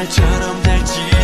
말처럼 달지.